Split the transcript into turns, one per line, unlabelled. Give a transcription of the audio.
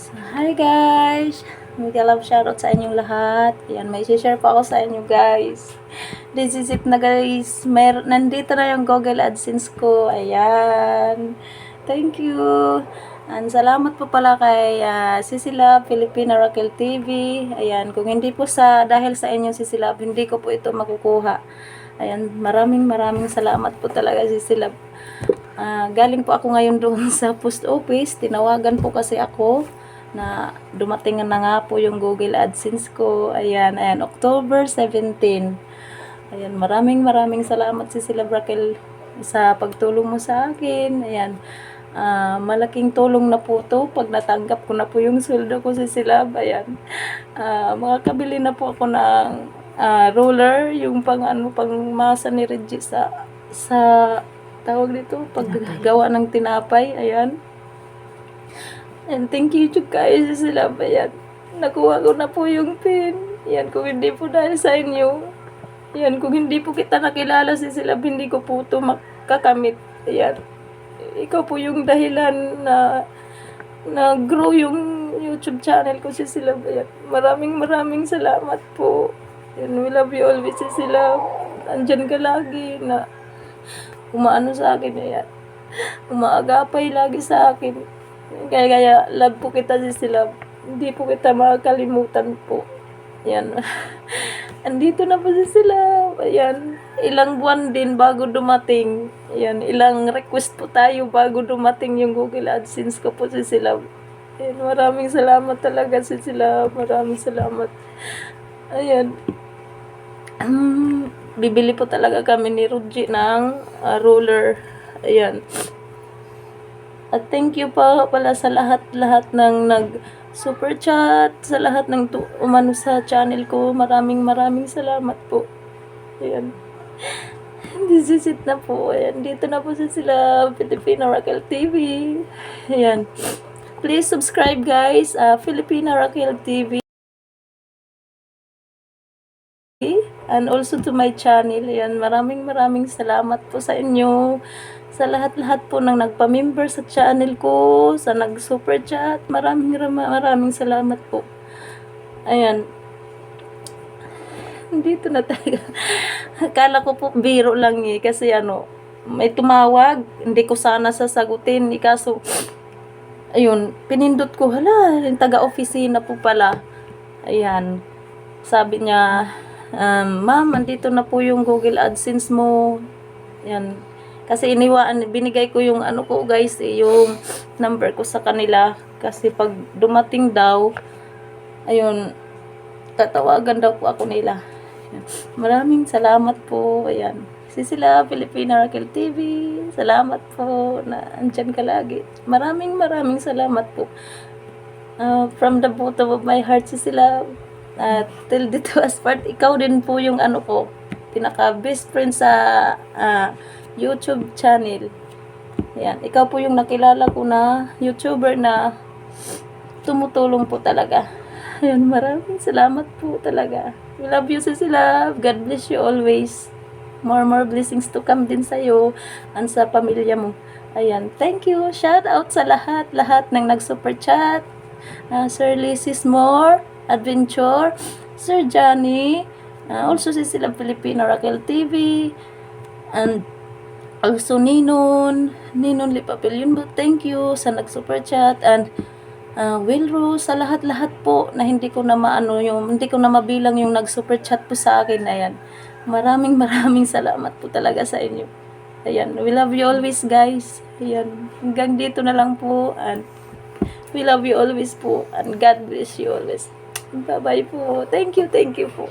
So, hi guys! Mega love shoutout sa inyong lahat. Ayan, may share pa ako sa inyo guys. This is it na guys. Mer nandito na yung Google AdSense ko. Ayan. Thank you. And salamat po pala kay uh, Sisilab, Filipina Raquel TV. Ayan, kung hindi po sa dahil sa inyo Sisilab, hindi ko po ito makukuha. Ayan, maraming maraming salamat po talaga Sisilab. Ah, galing po ako ngayon doon sa post office. Tinawagan po kasi ako na dumating na nga po yung Google AdSense ko. Ayan, ayan, October 17. Ayan, maraming maraming salamat si Sila Brakel sa pagtulong mo sa akin. Ayan, ah, malaking tulong na po to pag natanggap ko na po yung sweldo ko si Silab. Ayan, ah, makakabili na po ako ng ah, roller, yung pang ano, pang masa ni Reggie sa sa tawag dito, paggawa ng tinapay, ayan. And thank you to guys sila ba yan. Nakuha ko na po yung pin. Yan, kung hindi po dahil sa inyo. Yan, kung hindi po kita nakilala si sila, hindi ko po ito makakamit. Yan. Ikaw po yung dahilan na na grow yung YouTube channel ko si sila ba yan. Maraming maraming salamat po. Yan, we love you always si sila. Andyan ka lagi na umaano sa akin ayan. Umaagapay lagi sa akin. Kaya kaya love po kita si sila. Hindi po kita makakalimutan po. Yan. Andito na po si sila. Ayan. Ilang buwan din bago dumating. Ayan. Ilang request po tayo bago dumating yung Google AdSense ko po si sila. Ayan. Maraming salamat talaga si sila. Maraming salamat. Ayan. Um, bibili po talaga kami ni Ruji ng ah, roller. Ayan. At thank you pa pala sa lahat-lahat ng nag super chat, sa lahat ng tu- umano sa channel ko. Maraming maraming salamat po. Ayan. This is it na po. Ayan. Dito na po sa sila Filipina Raquel TV. Ayan. Please subscribe guys. Uh, Filipina Raquel TV. And also to my channel. Yan, maraming maraming salamat po sa inyo. Sa lahat-lahat po ng nagpa-member sa channel ko, sa nag-super chat. Maraming maraming, salamat po. Ayan. Dito na talaga. Akala ko po biro lang eh. Kasi ano, may tumawag. Hindi ko sana sasagutin. Eh, kaso, ayun, pinindot ko. Hala, yung taga-opisina po pala. Ayan. Sabi niya, um, ma'am, andito na po yung Google AdSense mo. Yan. Kasi iniwaan, binigay ko yung ano ko guys, eh, yung number ko sa kanila. Kasi pag dumating daw, ayun, tatawagan daw po ako nila. Yan. Maraming salamat po. Ayan. Si sila, Filipina Raquel TV. Salamat po na andyan ka lagi. Maraming maraming salamat po. Uh, from the bottom of my heart si sila at till dito as part, ikaw din po yung ano ko, pinaka best friend sa ah, YouTube channel. Yan, ikaw po yung nakilala ko na YouTuber na tumutulong po talaga. Ayun, maraming salamat po talaga. We love you, Sisila. God bless you always. More, more blessings to come din sa'yo and sa pamilya mo. Ayan, thank you. Shout out sa lahat, lahat ng nag-super chat. Ah, Sir Lysis Moore, Adventure, Sir Johnny, ah, also si sila Filipino Raquel TV, and also Ninon, Ninon Lipapil, yun ba? Thank you sa nag-super chat, and uh, Will Rose, sa lahat-lahat po na hindi ko na maano yung, hindi ko na mabilang yung nag-super chat po sa akin, ayan. Maraming maraming salamat po talaga sa inyo. Ayan, we love you always guys. Ayan, hanggang dito na lang po, and we love you always po, and God bless you always. Bye-bye po. Thank you, thank you po.